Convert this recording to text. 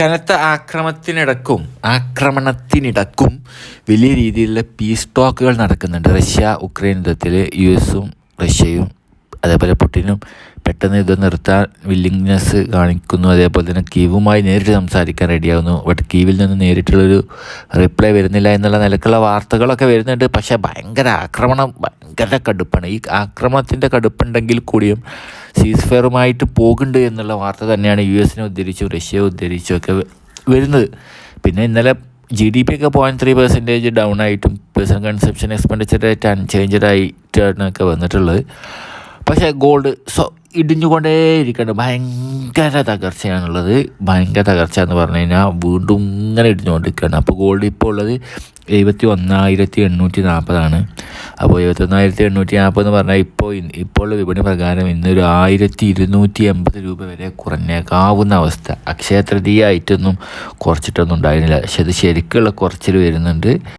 കനത്ത ആക്രമത്തിനിടക്കും ആക്രമണത്തിനിടക്കും വലിയ രീതിയിലുള്ള പീസ് ടോക്കുകൾ നടക്കുന്നുണ്ട്. റഷ്യ ഉക്രൈൻ യുദ്ധത്തിൽ യു എസും റഷ്യയും അതേപോലെ പുട്ടിനും പെട്ടെന്ന് യുദ്ധം നിർത്താൻ വില്ലിങ്നെസ് കാണിക്കുന്നു. അതേപോലെ തന്നെ കീവുമായി നേരിട്ട് സംസാരിക്കാൻ റെഡിയാകുന്നു ബട്ട് കീവിൽ നിന്ന് നേരിട്ടുള്ളൊരു റിപ്ലൈ വരുന്നില്ല എന്നുള്ള നിലക്കുള്ള വാർത്തകളൊക്കെ വരുന്നുണ്ട്. പക്ഷേ ഭയങ്കര ആക്രമണം ഭയങ്കര കടുപ്പാണ് ഈ ആക്രമണത്തിന്റെ കടുപ്പുണ്ടെങ്കിൽ കൂടിയും സീസ് ഫെയറുമായിട്ട് പോകുന്നുണ്ട് എന്നുള്ള വാർത്ത തന്നെയാണ് യു എസിനെ ഉദ്ധരിച്ചും റഷ്യയെ ഉദ്ധരിച്ചും ഒക്കെ വരുന്നത്. പിന്നെ ഇന്നലെ ജി ഡി പി ഒക്കെ പോയിന്റ് ത്രീ പെർസെന്റേജ് ഡൗൺ ആയിട്ടും personal consumption expenditure rate unchanged ആയിട്ടാണൊക്കെ വന്നിട്ടുള്ളത്. പക്ഷേ ഗോൾഡ് സോ ഇടിഞ്ഞുകൊണ്ടേ ഇരിക്കുന്നുണ്ട് ഭയങ്കര തകർച്ചയാണുള്ളത്. ഭയങ്കര തകർച്ച എന്ന് പറഞ്ഞു കഴിഞ്ഞാൽ വീണ്ടും ഇങ്ങനെ ഇടിഞ്ഞുകൊണ്ടിരിക്കുകയാണ് അപ്പോൾ ഗോൾഡ് ഇപ്പോൾ ഉള്ളത് എഴുപത്തി ഒന്നായിരത്തി എണ്ണൂറ്റി നാൽപ്പതാണ് അപ്പോൾ എഴുപത്തി ഒന്നായിരത്തി എണ്ണൂറ്റി നാൽപ്പത് എന്ന് പറഞ്ഞാൽ ഇപ്പോൾ ഇപ്പോൾ വിപണി പ്രകാരം ഇന്നൊരു ആയിരത്തി ഇരുന്നൂറ്റി എൺപത് രൂപ വരെ കുറഞ്ഞേക്കാവുന്ന അവസ്ഥ. അക്ഷയ തൃതീയ ആയിട്ടൊന്നും കുറച്ചിട്ടൊന്നും ഉണ്ടായിരുന്നില്ല. പക്ഷെ അത് ശരിക്കുള്ള കുറച്ചിൽ വരുന്നുണ്ട്.